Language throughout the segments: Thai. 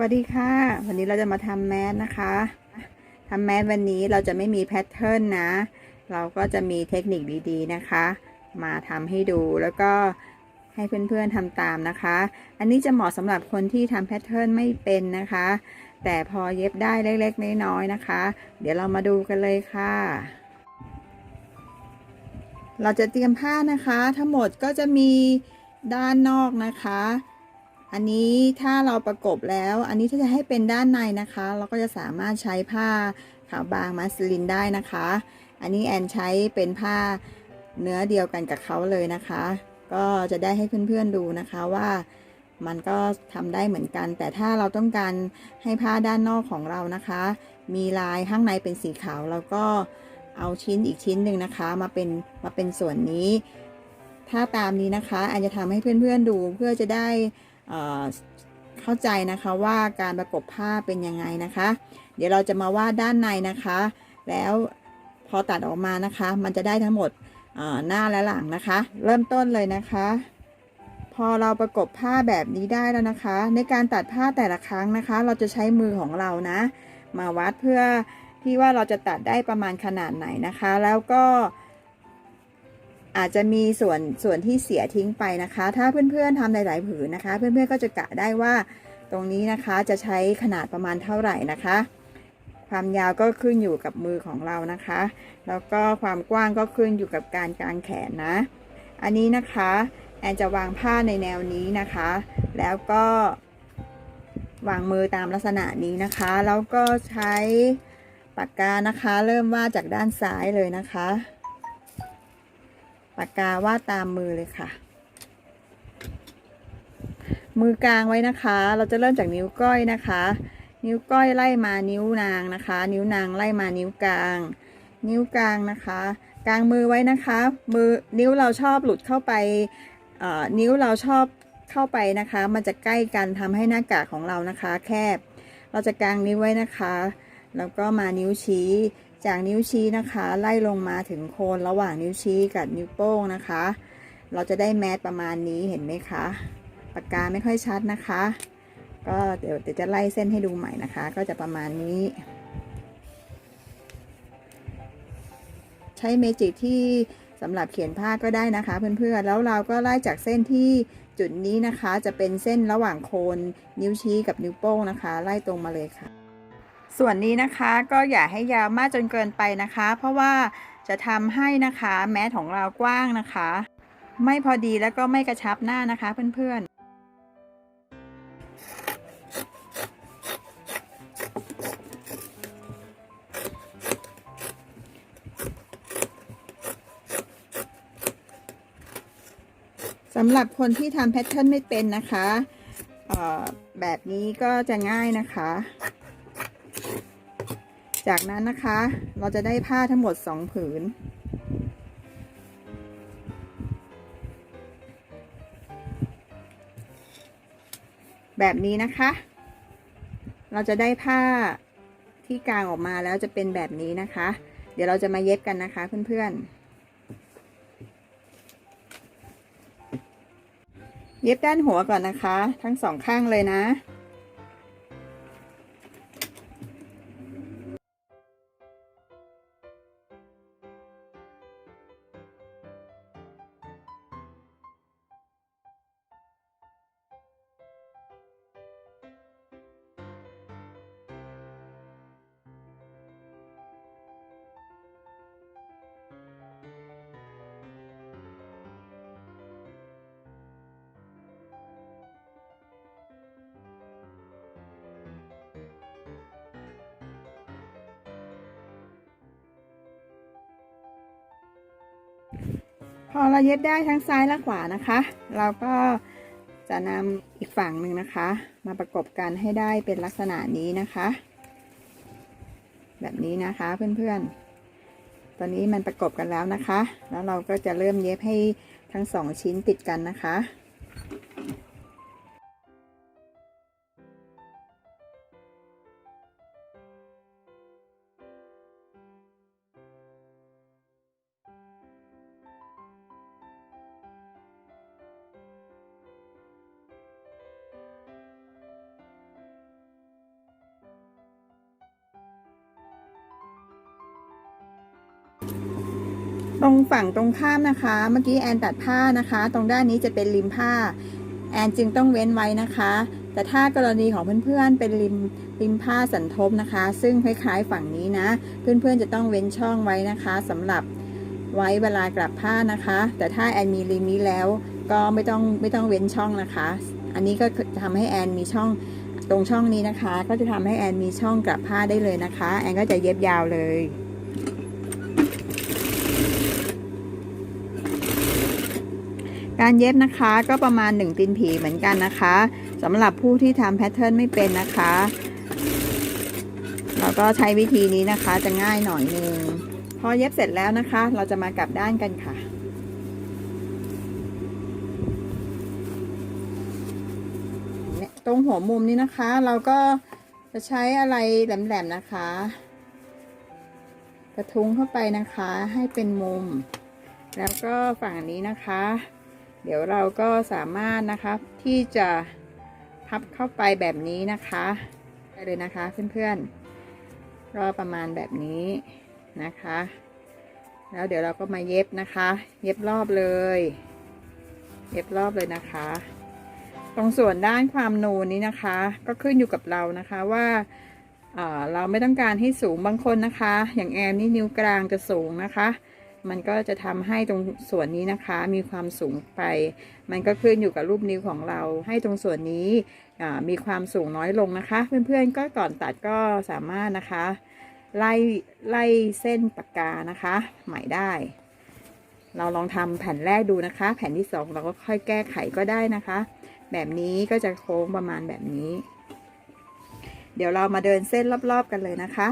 วัสดีค่ะ วันนี้เราจะมาทำแมสนะคะทำแมสวันนี้เราจะไม่มีแพทเทิร์นนะ เราก็จะมีเทคนิคดีๆนะคะ มาทำให้ดูแล้วก็ให้เพื่อนๆทำตามนะคะ อันนี้จะเหมาะสำหรับคนที่ทำแพทเทิร์นไม่เป็นนะคะ แต่พอเย็บได้เล็กๆน้อยๆนะคะ เดี๋ยวเรามาดูกันเลยค่ะ เราจะเตรียมผ้านะคะ ทั้งหมดก็จะมีด้านนอกนะคะ อันนี้ถ้าเราประกบแล้ว อันนี้ถ้าจะให้เป็นด้านในนะคะ เราก็จะสามารถใช้ผ้าขาวบางมัสลินได้นะคะ อันนี้แอนใช้เป็นผ้าเนื้อเดียวกันกับเขาเลยนะคะ ก็จะได้ให้เพื่อนๆดูนะคะว่ามันก็ทำได้เหมือนกัน แต่ถ้าเราต้องการให้ผ้าด้านนอกของเรานะคะ มีลายข้างในเป็นสีขาวเราก็เอาชิ้นอีกชิ้นหนึ่งนะคะ มาเป็นมาเป็นส่วนนี้ ถ้าตามนี้นะคะแอนจะทำให้เพื่อนๆดูเพื่อจะได้ เข้าใจนะคะว่าการประกบผ้าเป็นยังไงนะคะ เดี๋ยวเราจะมาวาดด้านในนะคะ แล้วพอตัดออกมานะคะ มันจะได้ทั้งหมดหน้าและหลังนะคะ เริ่มต้นเลยนะคะ พอเราประกบผ้าแบบนี้ได้แล้วนะคะ ในการตัดผ้าแต่ละครั้งนะคะ เราจะใช้มือของเรานะ มาวัดเพื่อที่ว่าเราจะตัดได้ประมาณขนาดไหนนะคะ แล้วก็ อาจจะมีส่วนส่วนที่เสียทิ้งไปนะคะ ถ้าเพื่อนๆทำหลายๆผืนนะคะ เพื่อนๆก็จะกะได้ว่าตรงนี้นะคะจะใช้ขนาดประมาณเท่าไหร่นะคะ ความยาวก็ขึ้นอยู่กับมือของเรานะคะ แล้วก็ความกว้างก็ขึ้นอยู่กับการกางแขนนะ อันนี้นะคะแอนจะวางผ้าในแนวนี้นะคะ แล้วก็วางมือตามลักษณะนี้นะคะ แล้วก็ใช้ปากกานะคะ เริ่มวาดจากด้านซ้ายเลยนะคะ ปากกาวาดตามมือเลยค่ะ มือกลางไว้นะคะ เราจะเริ่มจากนิ้วก้อยนะคะ นิ้วก้อยไล่มานิ้วนางนะคะ นิ้วนางไล่มานิ้วกลาง นิ้วกลางนะคะ กลางมือไว้นะคะ มือนิ้วเราชอบหลุดเข้าไปอ่อนิ้วเราชอบเข้าไปนะคะ มันจะใกล้กันทำให้หน้ากากของเรานะคะ แคบ เราจะกางนิ้วไว้นะคะ แล้วก็มานิ้วชี้ จากนิ้วชี้นะคะ ไล่ลงมาถึงโคนระหว่างนิ้วชี้กับนิ้วโป้งนะคะ เราจะได้แมสประมาณนี้เห็นไหมคะปากกาไม่ค่อยชัดนะคะ ก็เดี๋ยวจะไล่เส้นให้ดูใหม่นะคะ ก็จะประมาณนี้ ใช้เมจิกที่สำหรับเขียนผ้าก็ได้นะคะ เพื่อนๆแล้วเราก็ไล่จากเส้นที่จุดนี้นะคะ จะเป็นเส้นระหว่างโคนนิ้วชี้กับนิ้วโป้งนะคะ ไล่ตรงมาเลยค่ะ ส่วนนี้นะคะก็อย่าให้ยาวมากจนเกินไปนะคะ เพราะว่าจะทำให้นะคะแมสของเรากว้างนะคะ ไม่พอดีแล้วก็ไม่กระชับหน้านะคะเพื่อนๆสำหรับคนที่ทำแพทเทิร์นไม่เป็นนะคะแบบนี้ก็จะง่ายนะคะ จากนั้นนะคะ เราจะได้ผ้าทั้งหมด 2 ผืน แบบนี้นะคะ เราจะได้ผ้าที่กลางออกมาแล้วจะเป็นแบบนี้นะคะ เดี๋ยวเราจะมาเย็บกันนะคะเพื่อนๆ เย็บด้านหัวก่อนนะคะ ทั้งสองข้างเลยนะ พอเราเย็บได้ทั้งซ้ายและขวานะคะ เราก็จะนำอีกฝั่งหนึ่งนะคะ มาประกบกันให้ได้เป็นลักษณะนี้นะคะ แบบนี้นะคะเพื่อนๆ ตอนนี้มันประกบกันแล้วนะคะ แล้วเราก็จะเริ่มเย็บให้ทั้งสองชิ้นติดกันนะคะ ตรงฝั่งตรงข้ามนะคะ เมื่อกี้แอนตัดผ้านะคะ ตรงด้านนี้จะเป็นริมผ้า แอนจึงต้องเว้นไว้นะคะ แต่ถ้ากรณีของเพื่อนๆเป็นริมริมผ้าสันทบนะคะ ซึ่งคล้ายๆฝั่งนี้นะ เพื่อนๆจะต้องเว้นช่องไว้นะคะสำหรับไว้เวลากลับผ้านะคะ แต่ถ้าแอนมีริมนี้แล้ว ก็ไม่ต้องไม่ต้องเว้นช่องนะคะ อันนี้ก็จะทำให้แอนมีช่องตรงช่องนี้นะคะ ก็จะทำให้แอนมีช่องกลับผ้าได้เลยนะคะ แอนก็จะเย็บยาวเลย การเย็บนะคะก็ประมาณ 1 ตีนผีเหมือนกันนะคะสำหรับผู้ที่ทำแพทเทิร์นไม่เป็นนะคะเราก็ใช้วิธีนี้นะคะจะง่ายหน่อยนึงพอเย็บเสร็จแล้วนะคะ เราจะมากลับด้านกันค่ะ ตรงหัวมุมนี้นะคะ เราก็จะใช้อะไรแหลมๆนะคะ กระทุ้งเข้าไปนะคะให้เป็นมุม แล้วก็ฝั่งนี้นะคะ เดี๋ยวเราก็สามารถนะคะที่จะพับเข้าไปแบบนี้นะคะได้เลยนะคะเพื่อนๆก็ประมาณแบบนี้นะคะ แล้วเดี๋ยวเราก็มาเย็บนะคะ เย็บรอบเลย เย็บรอบเลยนะคะ ตรงส่วนด้านความนูนนี้นะคะ ก็ขึ้นอยู่กับเรานะคะว่าเอ่อเราไม่ต้องการให้สูงบางคนนะคะ อย่างแอมนี่นิ้วกลางจะสูงนะคะ มันก็จะทำให้ตรงส่วนนี้นะคะ มีความสูงไป มันก็ขึ้นอยู่กับรูปนิ้วของเรา ให้ตรงส่วนนี้มีความสูงน้อยลงนะคะ เพื่อนๆก็ก่อนตัดก็สามารถนะคะไล่ไล่เส้นปากกานะคะใหม่ได้ เราลองทำแผ่นแรกดูนะคะ แผ่นที่สองเราก็ค่อยแก้ไขก็ได้นะคะ แบบนี้ก็จะโค้งประมาณแบบนี้ เดี๋ยวเรามาเดินเส้นรอบๆกันเลยนะคะ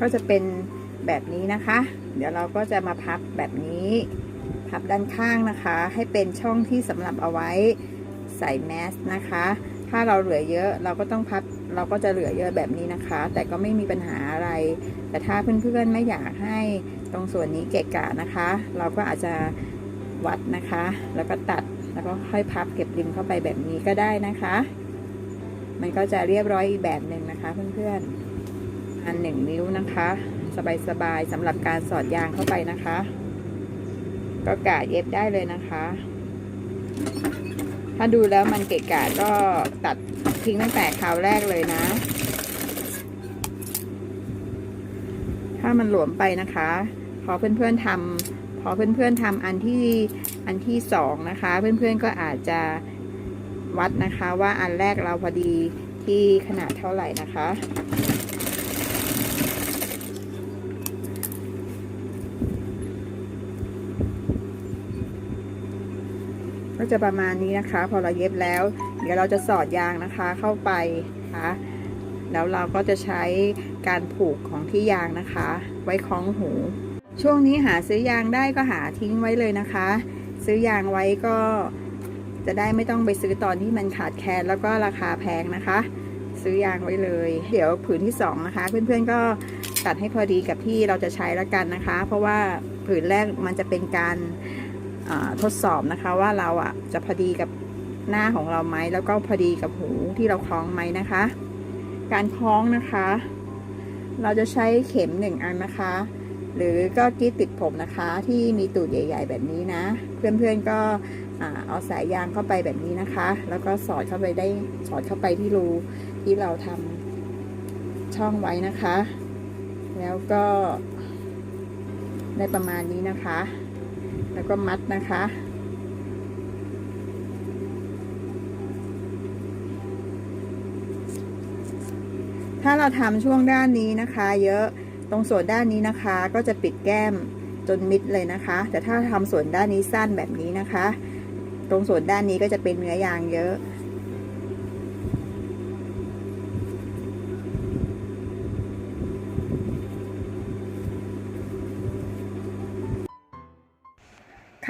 ก็จะเป็นแบบนี้นะคะ เดี๋ยวเราก็จะมาพับแบบนี้ พับด้านข้างนะคะ ให้เป็นช่องที่สำหรับเอาไว้ใส่แมสนะคะ ถ้าเราเหลือเยอะเราก็ต้องพับเราก็จะเหลือเยอะแบบนี้นะคะ แต่ก็ไม่มีปัญหาอะไร แต่ถ้าเพื่อนๆไม่อยากให้ตรงส่วนนี้เกะกะนะคะ เราก็อาจจะวัดนะคะ แล้วก็ตัดแล้วก็ค่อยพับเก็บริมเข้าไปแบบนี้ก็ได้นะคะ มันก็จะเรียบร้อยอีกแบบหนึ่งนะคะเพื่อนๆ อันหนึ่งนิ้วนะคะ สบายๆสำหรับการสอดยางเข้าไปนะคะ ก็กะเย็บได้เลยนะคะ ถ้าดูแล้วมันเกะกะก็ตัดทิ้งตั้งแต่คราวแรกเลยนะ ถ้ามันหลวมไปนะคะ พอเพื่อนๆทำพอเพื่อนๆทำอันที่อันที่สองนะคะ เพื่อนๆก็อาจจะวัดนะคะว่าอันแรกเราพอดีที่ขนาดเท่าไหร่นะคะ จะประมาณนี้นะคะ พอเราเย็บแล้ว เดี๋ยวเราจะสอดยางนะคะเข้าไปนะคะแล้วเราก็จะใช้การผูกของที่ยางนะคะ ไว้คล้องหู ช่วงนี้หาซื้อยางได้ก็หาทิ้งไว้เลยนะคะ ซื้อยางไว้ก็จะได้ไม่ต้องไปซื้อตอนที่มันขาดแคลนแล้วก็ราคาแพงนะคะ ซื้อยางไว้เลย เดี๋ยวผืนที่สองนะคะ เพื่อนๆก็ตัดให้พอดีกับที่เราจะใช้แล้วกันนะคะ เพราะว่าผืนแรกมันจะเป็นการ ทดสอบนะคะว่าเราอะจะพอดีกับหน้าของเราไหมแล้วก็พอดีกับหูที่เราคล้องไหมนะคะ การคล้องนะคะ เราจะใช้เข็มหนึ่งอันนะคะ หรือก็กิ๊ดติดผมนะคะที่มีตูดใหญ่ ๆ แบบนี้นะ เพื่อนๆก็เอาสายยางเข้าไปแบบนี้นะคะ แล้วก็สอดเข้าไปได้สอดเข้าไปที่รูที่เราทำช่องไว้นะคะ แล้วก็ได้ประมาณนี้นะคะ แล้วก็มัดนะคะ ถ้าเราทำช่วงด้านนี้นะคะ เยอะตรงส่วนด้านนี้นะคะ ก็จะปิดแก้มจนมิดเลยนะคะ แต่ถ้าทำส่วนด้านนี้สั้นแบบนี้นะคะ ตรงส่วนด้านนี้ก็จะเป็นเนื้อยางเยอะ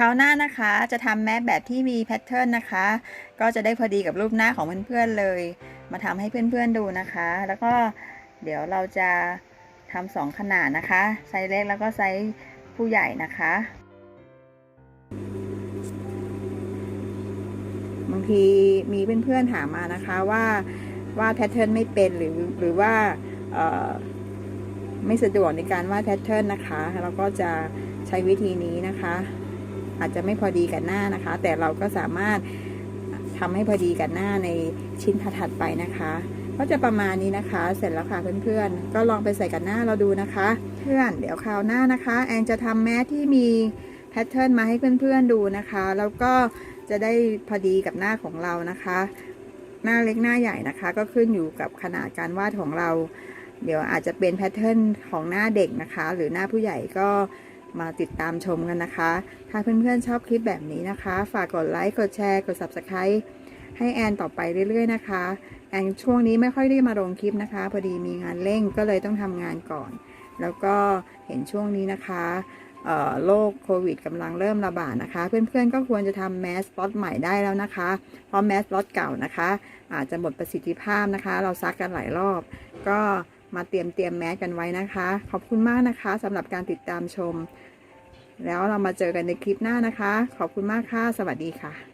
คราวหน้านะคะจะทำแมสแบบที่มีแพทเทิร์นนะคะ ก็จะได้พอดีกับรูปหน้าของเพื่อนๆเลย มาทำให้เพื่อนๆดูนะคะ แล้วก็เดี๋ยวเราจะทำสองขนาดนะคะ ไซส์เล็กแล้วก็ไซส์ผู้ใหญ่นะคะบางทีมีเพื่อนๆถามมานะคะว่าวาดแพทเทิร์นไม่เป็นหรือหรือว่าไม่สะดวกในการวาดแพทเทิร์นนะคะ เราก็จะใช้วิธีนี้นะคะ อาจจะไม่พอดีกับหน้านะคะ แต่เราก็สามารถทำให้พอดีกับหน้าในชิ้นถัดๆไปนะคะ ก็จะประมาณนี้นะคะ เสร็จแล้วค่ะเพื่อนๆ ก็ลองไปใส่กับหน้าเราดูนะคะ เพื่อนเดี๋ยวคราวหน้านะคะ แอนจะทำแมสที่มีแพทเทิร์นมาให้เพื่อนๆดูนะคะ แล้วก็จะได้พอดีกับหน้าของเรานะคะ หน้าเล็กหน้าใหญ่นะคะ ก็ขึ้นอยู่กับขนาดการวาดของเรา เดี๋ยวอาจจะเป็นแพทเทิร์นของหน้าเด็กนะคะ หรือหน้าผู้ใหญ่ก็ มาติดตามชมกันนะคะ ถ้าเพื่อนๆชอบคลิปแบบนี้นะคะ ฝากกดไลค์ กดแชร์ กด Subscribe ให้แอนต่อไปเรื่อยๆนะคะ แอนช่วงนี้ไม่ค่อยได้มาลงคลิปนะคะ พอดีมีงานเร่งก็เลยต้องทำงานก่อน แล้วก็เห็นช่วงนี้นะคะโรคโควิดกำลังเริ่มระบาดนะคะ เพื่อนๆก็ควรจะทำแมสล็อตใหม่ได้แล้วนะคะ เพราะแมสล็อตเก่านะคะ อาจจะหมดประสิทธิภาพนะคะ เราซักกันหลายรอบ ก็ มาเตรียมเตรียมแมสกันไว้นะคะ ขอบคุณมากนะคะสำหรับการติดตามชม แล้วเรามาเจอกันในคลิปหน้านะคะ ขอบคุณมากค่ะ สวัสดีค่ะ